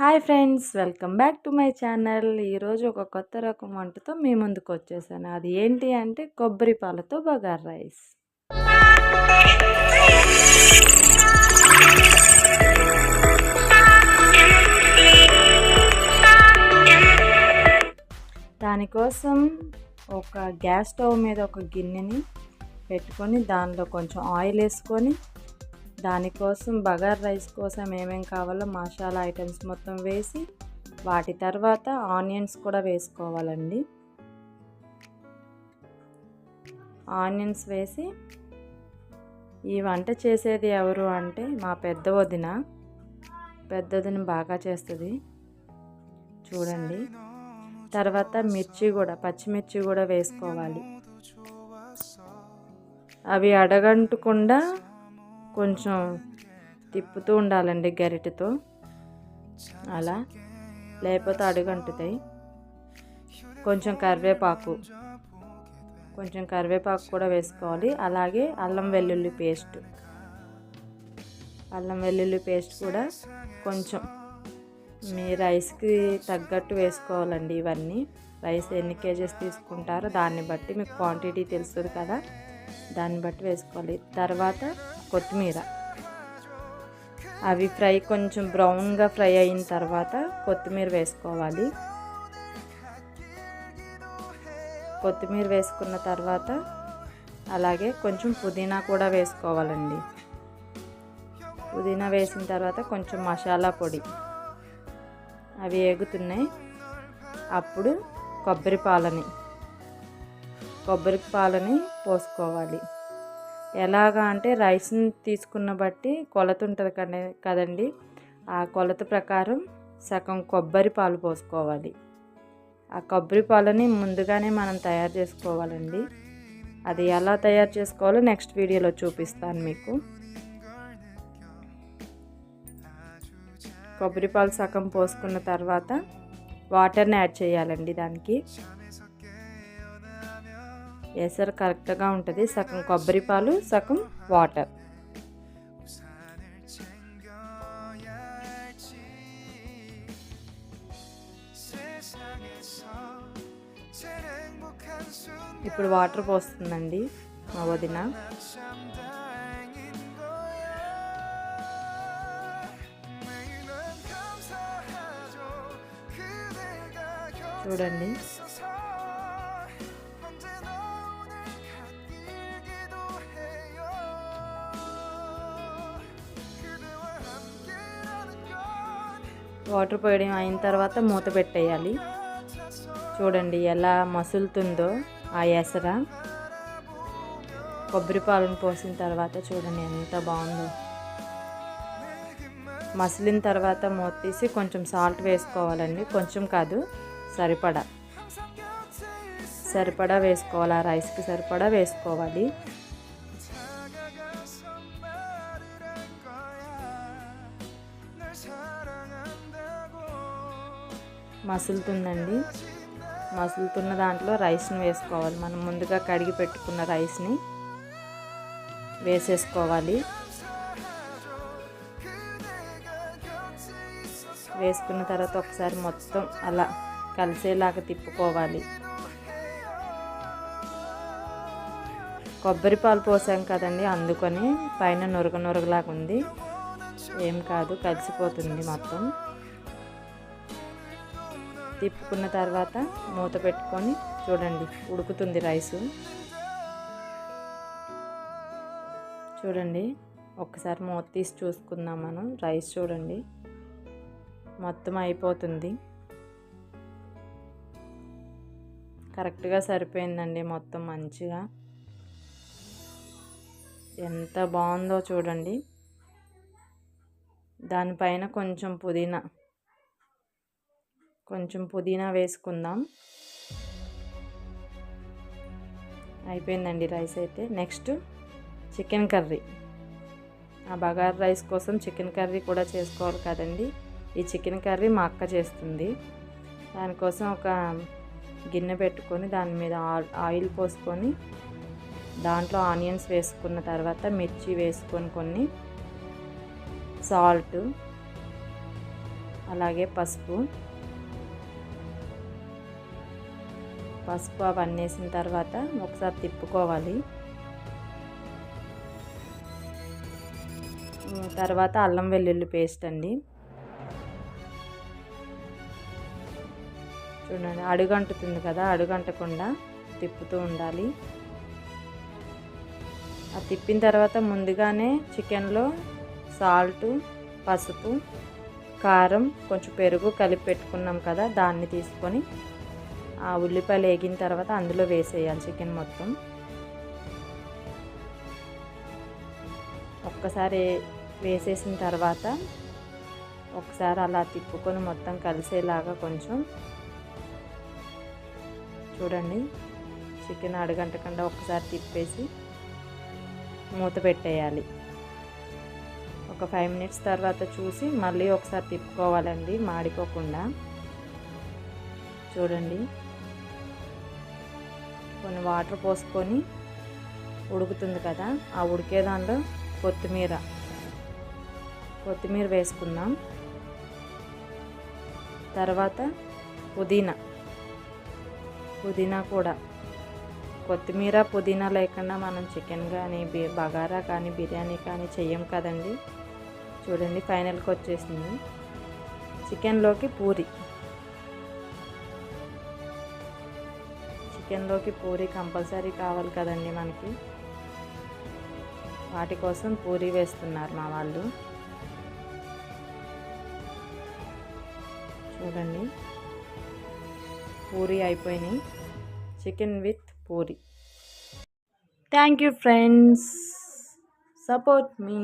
Hi friends welcome back to my channel. ఈరోజు ఒక కొత్త రకం వంటతో మీ ముందుకు వచ్చేసాను. అది ఏంటి అంటే కొబ్బరి పాలతో బగార్ రైస్. దానికోసం ఒక గ్యాస్ స్టవ్ మీద ఒక గిన్నెని పెట్టుకొని దానిలో కొంచెం ఆయిల్ వేసుకొని దానికోసం బగార్ రైస్ కోసం ఏమేమి కావాలో మసాలా ఐటమ్స్ మొత్తం వేసి వాటి తర్వాత ఆనియన్స్ కూడా వేసుకోవాలండి. ఆనియన్స్ వేసి ఈ వంట చేసేది ఎవరు అంటే మా పెద్ద వదిన. పెద్ద వదిన బాగా చేస్తుంది. చూడండి. తర్వాత మిర్చి కూడా పచ్చిమిర్చి కూడా వేసుకోవాలి. అవి అడగంటకుండా కొంచెం తిప్పుతూ ఉండాలండి గరిటెతో. అలా. లేకపోతే అడుగంటుతాయి. కొంచెం కరివేపాకు. కొంచెం కరివేపాకు కూడా వేసుకోవాలి. అలాగే అల్లం వెల్లుల్లి పేస్ట్. అల్లం వెల్లుల్లి పేస్ట్ కూడా కొంచెం. మీ రైస్కి తగ్గట్టు వేసుకోవాలండి ఇవన్నీ. రైస్ ఎన్ని కేజెస్ తీసుకుంటారో దాన్ని బట్టి మీకు క్వాంటిటీ తెలుస్తుంది కదా. దాన్ని బట్టి వేసుకోవాలి. తర్వాత కొత్తిమీర. అవి ఫ్రై కొంచెం బ్రౌన్గా ఫ్రై అయిన తర్వాత కొత్తిమీర వేసుకోవాలి. కొత్తిమీర వేసుకున్న తర్వాత అలాగే కొంచెం పుదీనా కూడా వేసుకోవాలండి. పుదీనా వేసిన తర్వాత కొంచెం మసాలా పొడి. అవి ఏగుతున్నాయి. అప్పుడు కొబ్బరి పాలని. కొబ్బరి పాలని పోసుకోవాలి. ఎలాగా అంటే రైస్ని తీసుకున్న బట్టి కొలత ఉంటుంది కదండి. ఆ కొలత ప్రకారం సగం కొబ్బరి పాలు పోసుకోవాలి. ఆ కొబ్బరి పాలని ముందుగానే మనం తయారు చేసుకోవాలండి. అది ఎలా తయారు చేసుకోవాలో నెక్స్ట్ వీడియోలో చూపిస్తాను మీకు. కొబ్బరి పాలు సగం పోసుకున్న తర్వాత వాటర్ని యాడ్ చేయాలండి దానికి. ఎసరు కరెక్ట్గా ఉంటుంది. సగం కొబ్బరి పాలు సగం వాటర్ ఇప్పుడు వాటర్ పోస్తుందండి మా వదిన. చూడండి. వాటర్ పోయడం అయిన తర్వాత మూత పెట్టేయాలి. చూడండి ఎలా మసులుతుందో ఆ ఎసర. కొబ్బరి పాలను పోసిన తర్వాత చూడండి ఎంత బాగుందో. మసిలిన తర్వాత మూత తీసి కొంచెం సాల్ట్ వేసుకోవాలండి. కొంచెం కాదు సరిపడా. సరిపడా వేసుకోవాలి. ఆ రైస్కి సరిపడా వేసుకోవాలి. మసులుతుందండి. మసులుతున్న దాంట్లో రైస్ని వేసుకోవాలి. మనం ముందుగా కడిగి పెట్టుకున్న రైస్ని వేసేసుకోవాలి. వేసుకున్న తర్వాత ఒకసారి మొత్తం అలా కలిసేలాగా తిప్పుకోవాలి. కొబ్బరి పాలు పోసాం కదండి అందుకొని పైన నురగ నురగలాగా ఉంది ఏం కాదు కలిసిపోతుంది మొత్తం. తిప్పుకున్న తర్వాత మూత పెట్టుకొని చూడండి ఉడుకుతుంది రైసు. చూడండి ఒక్కసారి మూత తీసి చూసుకుందాం మనం. రైస్ చూడండి మొత్తం అయిపోతుంది. కరెక్ట్గా సరిపోయిందండి మొత్తం మంచిగా. ఎంత బాగుందో చూడండి. దానిపైన కొంచెం పుదీనా కొంచెం పుదీనా వేసుకుందాం. అయిపోయిందండి రైస్ అయితే. Next chicken curry. ఆ బగార్ రైస్ కోసం చికెన్ కర్రీ కూడా చేసుకోవాలి కదండి. ఈ చికెన్ కర్రీ మా అక్క చేస్తుంది. దానికోసం ఒక గిన్నె పెట్టుకొని దాని మీద ఆయిల్ పోసుకొని దాంట్లో ఆనియన్స్ వేసుకున్న తర్వాత మిర్చి వేసుకొని కొన్ని సాల్ట్ అలాగే పసుపు పసుపు అవన్నీ వేసిన తర్వాత ఒకసారి తిప్పుకోవాలి. తర్వాత అల్లం వెల్లుల్లి పేస్ట్ అండి. చూడండి అడుగంటుతుంది కదా అడుగంటకుండా తిప్పుతూ ఉండాలి. ఆ తిప్పిన తర్వాత ముందుగానే చికెన్లో సాల్ట్ పసుపు కారం కొంచెం పెరుగు కలిపి పెట్టుకున్నాం కదా దాన్ని తీసుకొని ఆ ఉల్లిపాయలు వేగిన తర్వాత అందులో వేసేయాలి చికెన్ మొత్తం. ఒక్కసారి వేసేసిన తర్వాత ఒకసారి అలా తిప్పుకొని మొత్తం కలిసేలాగా కొంచెం చూడండి చికెన్ అడగంటకుండా ఒకసారి తిప్పేసి మూత పెట్టేయాలి. ఒక ఫైవ్ మినిట్స్ తర్వాత చూసి మళ్ళీ ఒకసారి తిప్పుకోవాలండి మాడిపోకుండా. చూడండి. కొన్ని వాటర్ పోసుకొని ఉడుకుతుంది కదా ఆ ఉడికే దాంట్లో కొత్తిమీర. కొత్తిమీర వేసుకుందాం. తర్వాత పుదీనా. పుదీనా కూడా. కొత్తిమీర పుదీనా లేకుండా మనం చికెన్ కానీ బి బగారా కానీ బిర్యానీ కానీ చెయ్యం కదండి. చూడండి ఫైనల్కి వచ్చేసింది. చికెన్లోకి పూరి. చికెన్లోకి పూరి కంపల్సరీ కావాలి కదండి మనకి. వాటి కోసం పూరి వేస్తున్నారు మా వాళ్ళు. చూడండి. పూరి అయిపోయినాయి. Chicken with puri. Thank you friends. Support me.